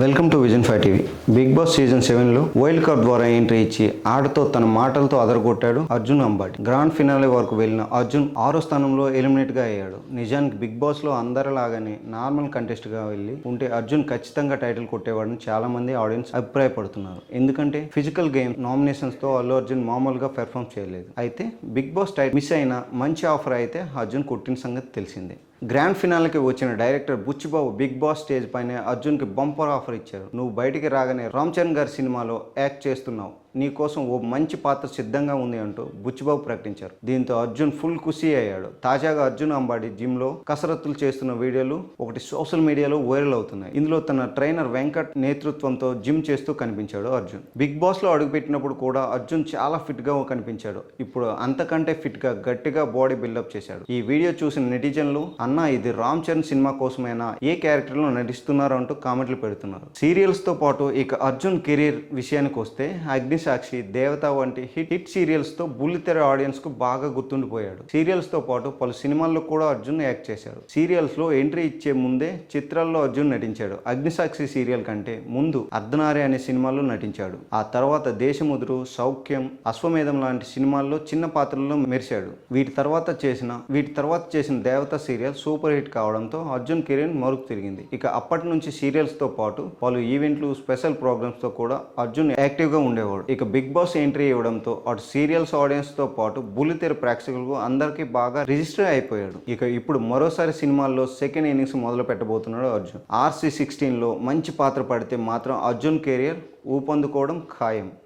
Welcome to vision five TV. Bigg Boss season సెవెన్లో wild card ద్వారా entry ఇచ్చి ఆటతో తన మాటలతో అదరగొట్టాడు అర్జున్ అంబాటి గ్రాండ్ ఫినాలే వరకు వెళ్ళిన అర్జున్ ఆరో స్థానంలో ఎలిమినేట్గా అయ్యాడు. నిజానికి బిగ్ బాస్లో అందరిలాగానే నార్మల్ కంటెస్ట్గా వెళ్ళి ఉంటే అర్జున్ ఖచ్చితంగా టైటిల్ కొట్టేవాడని చాలా మంది ఆడియన్స్ అభిప్రాయపడుతున్నారు. ఎందుకంటే ఫిజికల్ గేమ్ నామినేషన్స్తో అల్లు అర్జున్ మామూలుగా పెర్ఫామ్ చేయలేదు. అయితే బిగ్ బాస్ టైట్ మిస్ అయిన మంచి ఆఫర్ అయితే అర్జున్ కొట్టిన సంగతి తెలిసిందే. గ్రాండ్ ఫినాల్కి వచ్చిన director Buchibabu Bigg Boss stage పైన అర్జున్కి బంపర్ ఆఫర్ ఇచ్చారు. నువ్వు బయటికి రాగానే రామ్ చరణ్ గారి సినిమాలో యాక్ట్ చేస్తున్నావు. నీ కోసం ఓ మంచి పాత్ర సిద్ధంగా ఉంది అంటూ బుచ్చిబాబు ప్రకటించారు. దీంతో అర్జున్ ఫుల్ ఖుషి అయ్యాడు. తాజాగా అర్జున్ అంబాడి జిమ్లో కసరత్తులు చేస్తున్న వీడియోలు ఒకటి సోషల్ మీడియాలో వైరల్ అవుతున్నాయి. ఇందులో తన ట్రైనర్ వెంకట్ నేతృత్వంతో జిమ్ చేస్తూ కనిపించాడు అర్జున్. బిగ్ బాస్లో అడుగుపెట్టినప్పుడు కూడా అర్జున్ చాలా ఫిట్గా కనిపించాడు. ఇప్పుడు అంతకంటే ఫిట్గా గట్టిగా బాడీ బిల్డప్ చేశాడు. ఈ వీడియో చూసిన నెటిజన్లు అన్న ఇది రామ్ చరణ్ సినిమా కోసమైనా? ఏ క్యారెక్టర్లో నటిస్తున్నారు అంటూ కామెంట్లు పెడుతున్నారు. సీరియల్స్తో పాటు ఇక అర్జున్ కెరీర్ విషయానికి వస్తే అగ్నిసాక్షి దేవత వంటి హిట్ హిట్ సీరియల్స్తో బుల్లితెర ఆడియన్స్కు బాగా గుర్తుండిపోయాడు. సీరియల్స్తో పాటు పలు సినిమాల్లో కూడా అర్జున్ యాక్ట్ చేశాడు. సీరియల్స్లో ఎంట్రీ ఇచ్చే ముందే చిత్రాల్లో అర్జున్ నటించాడు. అగ్నిసాక్షి సీరియల్ కంటే ముందు అర్ధనారి అనే సినిమాలో నటించాడు. ఆ తర్వాత దేశముదురు సౌఖ్యం అశ్వమేధం లాంటి సినిమాల్లో చిన్న పాత్రల్లో మెరిశాడు. వీటి తర్వాత చేసిన వీటి తర్వాత చేసిన దేవత సీరియల్ సూపర్ హిట్ కావడంతో అర్జున్ కెరీర్ మరుగు తిరిగింది. ఇక అప్పటి నుంచి సీరియల్స్తో పాటు పలు ఈవెంట్లు స్పెషల్ ప్రోగ్రామ్స్తో కూడా అర్జున్ యాక్టివ్గా ఉండేవాడు. ఇక బిగ్ బాస్ ఎంట్రీ ఇవ్వడంతో అటు సీరియల్స్ ఆడియన్స్తో పాటు బుల్లితెర ప్రేక్షకులకు అందరికీ బాగా రిజిస్టర్ అయిపోయాడు. ఇక ఇప్పుడు మరోసారి సినిమాల్లో సెకండ్ ఇన్నింగ్స్ మొదలు పెట్టబోతున్నాడు అర్జున్. ఆర్సీ సిక్స్టీన్లో మంచి పాత్ర పడితే మాత్రం అర్జున్ కెరియర్ ఊపందుకోవడం ఖాయం.